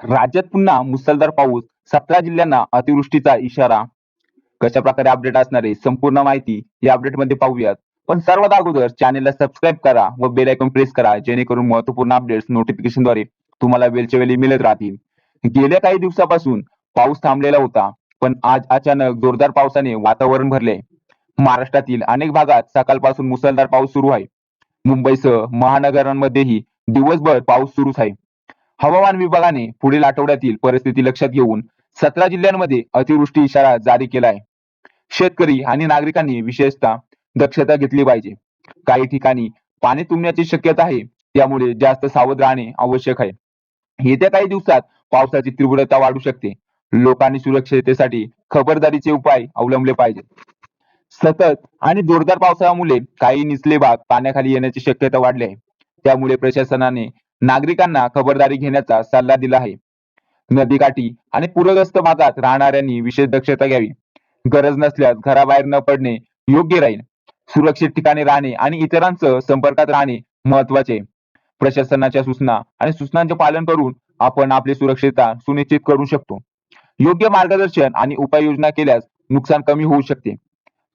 राज्यात पुन्हा मुसळधार पाऊस सतरा जिल्ह्यांना अतिवृष्टीचा इशारा. कशा प्रकारे अपडेट असणार आहे संपूर्ण माहिती या अपडेटमध्ये पाहूयात. पण सर्वात अगोदर चॅनेलला सबस्क्राईब करा व बेल आयकॉन प्रेस करा जेणेकरून महत्त्वपूर्ण अपडेट्स नोटिफिकेशनद्वारे तुम्हाला वेळच्या वेळी मिळत राहतील. गेल्या काही दिवसापासून पाऊस थांबलेला होता पण आज अचानक जोरदार पावसाने वातावरण भरले. महाराष्ट्रातील अनेक भागात सकाळपासून मुसळधार पाऊस सुरू आहे. मुंबईसह महानगरांमध्येही दिवसभर पाऊस सुरूच आहे. हवामान विभागाने पुढील आठवड्यातील परिस्थिती लक्षात घेऊन सतरा जिल्ह्यांमध्ये अतिवृष्टी इशारा जारी केला आहे. शेतकरी आणि नागरिकांनी विशेषतः दक्षता घेतली पाहिजे. काही ठिकाणी पाणी तुंबण्याची शक्यता आहे त्यामुळे जास्त सावध राहणे आवश्यक आहे. येत्या काही दिवसात पावसाची तीव्रता वाढू शकते. लोकांनी सुरक्षिततेसाठी खबरदारीचे उपाय अवलंबले पाहिजेत. सतत आणि जोरदार पावसामुळे काही निचले भाग पाण्याखाली येण्याची शक्यता वाढली आहे. त्यामुळे प्रशासनाने नागरिकांना खबरदारी घेण्याचा सल्ला दिला आहे. नदीकाठी आणि पूरग्रस्त भागात राहणाऱ्यांनी विशेष दक्षता घ्यावी. गरज नसल्यास घराबाहेर न पडणे योग्य राहील. सुरक्षित ठिकाणी राहणे आणि इतरांसह संपर्कात राहणे महत्त्वाचे प्रशासनाच्या सूचना आणि सूचनांचे पालन करून आपण आपली सुरक्षितता सुनिश्चित करू शकतो. योग्य मार्गदर्शन आणि उपाययोजना केल्यास नुकसान कमी होऊ शकते.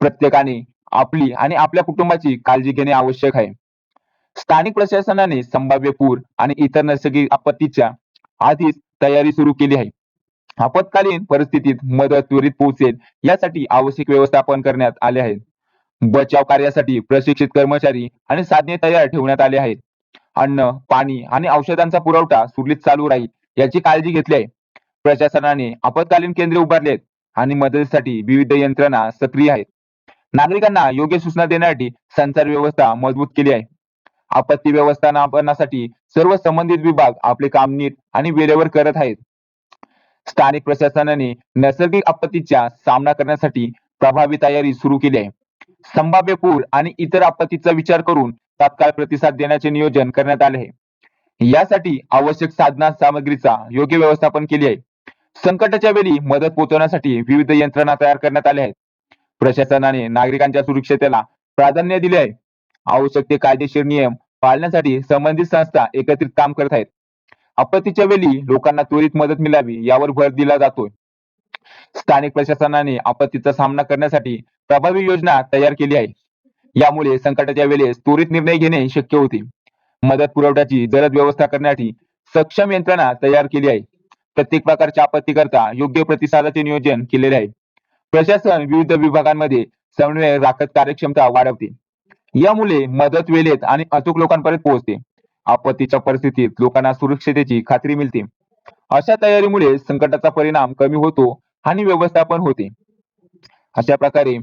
प्रत्येकाने आपली आणि आपल्या कुटुंबाची काळजी घेणे आवश्यक आहे. स्थानिक प्रशासनाने संभाव्य पूर आणि इतर नैसर्गिक आपत्तीच्या आधीच तयारी सुरू केली आहे. आपत्कालीन परिस्थितीत मदत त्वरित पोहोचेल यासाठी आवश्यक व्यवस्थापन करण्यात आले आहे. बचाव कार्यासाठी प्रशिक्षित कर्मचारी आणि साधने तयार ठेवण्यात आले आहेत. अन्न पाणी आणि औषधांचा पुरवठा सुरळीत चालू राहील याची काळजी घेतली आहे. प्रशासनाने आपत्कालीन केंद्रे उभारली आहेत आणि मदतीसाठी विविध यंत्रणा सक्रिय आहेत. नागरिकांना योग्य सूचना देण्यासाठी संचार व्यवस्था मजबूत केली आहे. आपत्ती व्यवस्थापनासाठी सर्व संबंधित विभाग आपले काम नीट आणि वेळेवर करत आहेत. स्थानिक प्रशासनाने नैसर्गिक आपत्तीचा सामना करण्यासाठी प्रभावी तयारी सुरू केली आहे. संभाव्य पूर आणि इतर आपत्तीचा विचार करून तात्काळ प्रतिसाद देण्याचे नियोजन करण्यात आले आहे. यासाठी आवश्यक साधना सामग्रीचा योग्य व्यवस्थापन केली आहे. संकटाच्या वेळी मदत पोहोचवण्यासाठी विविध यंत्रणा तयार करण्यात आल्या आहेत. प्रशासनाने नागरिकांच्या सुरक्षतेला प्राधान्य दिले आहे. आवश्यक ते कायदेशीर नियम पाळण्यासाठी संबंधित संस्था एकत्रित काम करत आहेत. आपत्तीच्या वेळी लोकांना त्वरित मदत मिळावी यावर भर दिला जातोय. स्थानिक प्रशासनाने आपत्तीचा सामना करण्यासाठी प्रभावी योजना तयार केली आहे. यामुळे संकटाच्या वेळेस त्वरित निर्णय घेणे शक्य होते. मदत पुरवठ्याची जलद व्यवस्था करण्यासाठी सक्षम यंत्रणा तयार केली आहे. प्रत्येक प्रकारच्या आपत्तीकरता योग्य प्रतिसादाचे नियोजन केलेले आहे. प्रशासन विविध विभागांमध्ये समन्वय राखत कार्यक्षमता वाढवते. यामुळे मदत वेळेत आणि अचूक लोकांपर्यंत पोहोचते. आपत्तीच्या परिस्थितीत लोकांना सुरक्षिततेची खात्री मिळते. अशा तयारीमुळे संकटाचा परिणाम कमी होतो आणि व्यवस्थापन होते. अशा प्रकारे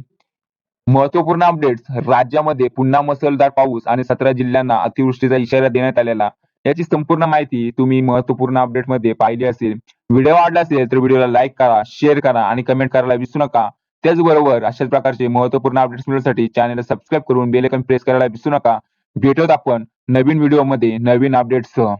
महत्त्वपूर्ण अपडेट्स राज्यामध्ये पुन्हा मुसळधार पाऊस आणि सतरा जिल्ह्यांना अतिवृष्टीचा इशारा देण्यात आलेला याची संपूर्ण माहिती तुम्ही महत्त्वपूर्ण अपडेटमध्ये पाहिली असेल. व्हिडिओ आवडला असेल तर व्हिडिओला लाईक करा शेअर करा आणि कमेंट करायला विसरू नका. त्याचबरोबर अशाच प्रकारचे महत्त्वपूर्ण अपडेट्स मिळण्यासाठी चॅनलला सबस्क्राईब करून बेल आयकॉन प्रेस करायला विसरू नका. भेटत आपण नवीन व्हिडिओमध्ये नवीन अपडेट्ससह